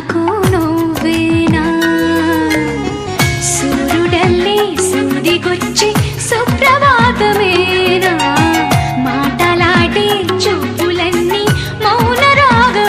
నాకు నువ్వేనా? సూర్యుడల్లి సూదిగొచ్చి